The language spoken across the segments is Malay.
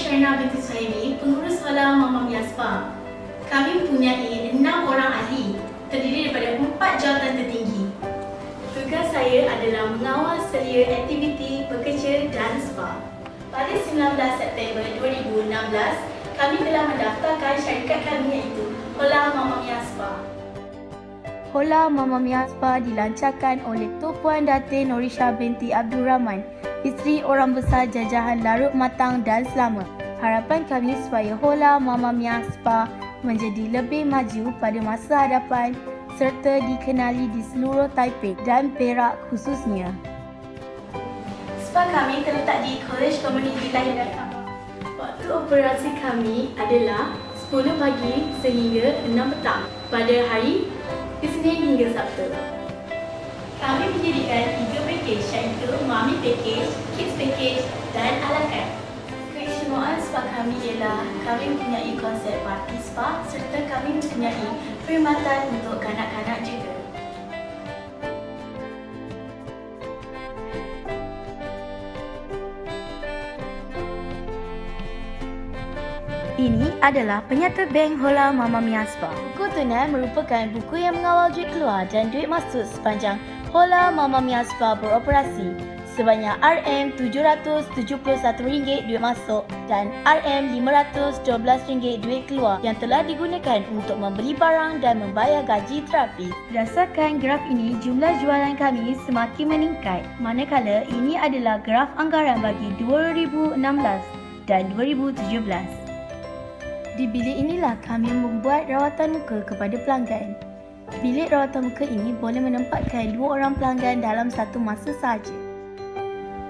Syaina binti Suhaimi, pengurus Hola Mama Mia Spa. Kami mempunyai enam orang ahli, terdiri daripada empat jawatan tertinggi. Tugas saya adalah mengawal selia aktiviti bekerja dan spa. Pada 19 September 2016, kami telah mendaftarkan syarikat kami iaitu Hola Mama Mia Spa. Hola Mama Mia Spa dilancarkan oleh Tok Puan Datin Norisha binti Abdul Rahman, isteri orang besar jajahan Larut Matang dan Selama. Harapan kami supaya Hola Mama Mia Spa menjadi lebih maju pada masa hadapan serta dikenali di seluruh Taipei dan Perak khususnya. Spa kami terletak di College Community Thailand. Waktu operasi kami adalah 10 pagi sehingga 6 petang pada hari Isnin hingga Sabtu. Kami menjadikan tiga pakej iaitu Mami Package, Kids Package dan ala carte. Keistimewaan spa kami ialah kami mempunyai konsep party spa serta kami mempunyai perkhidmatan untuk kanak-kanak juga. Ini adalah penyata bank Hola Mama Mia Spa. Buku tunai merupakan buku yang mengawal duit keluar dan duit masuk sepanjang Hola Mama Mia Spa beroperasi. Sebanyak RM771 duit masuk dan RM512 duit keluar yang telah digunakan untuk membeli barang dan membayar gaji terapi. Berdasarkan graf ini, jumlah jualan kami semakin meningkat. Manakala ini adalah graf anggaran bagi 2016 dan 2017. Di bilik inilah kami membuat rawatan muka kepada pelanggan. Bilik rawatan muka ini boleh menempatkan dua orang pelanggan dalam satu masa sahaja.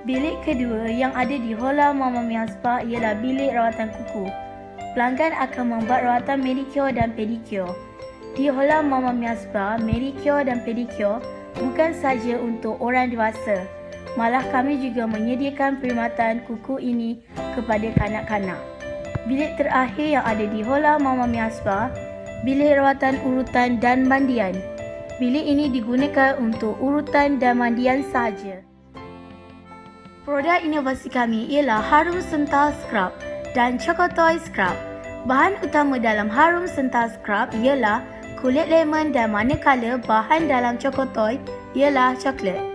Bilik kedua yang ada di Hola Mama Mia Spa ialah bilik rawatan kuku. Pelanggan akan membuat rawatan manicure dan pedicure. Di Hola Mama Mia Spa, manicure dan pedicure bukan saja untuk orang dewasa. Malah kami juga menyediakan perkhidmatan kuku ini kepada kanak-kanak. Bilik terakhir yang ada di Hola Mama Mia Spa, bilik rawatan urutan dan mandian. Bilik ini digunakan untuk urutan dan mandian sahaja. Produk inovasi kami ialah Harum Sental Scrub dan Chocotoy Scrub. Bahan utama dalam Harum Sental Scrub ialah kulit lemon dan manakala bahan dalam Chocotoy ialah coklat.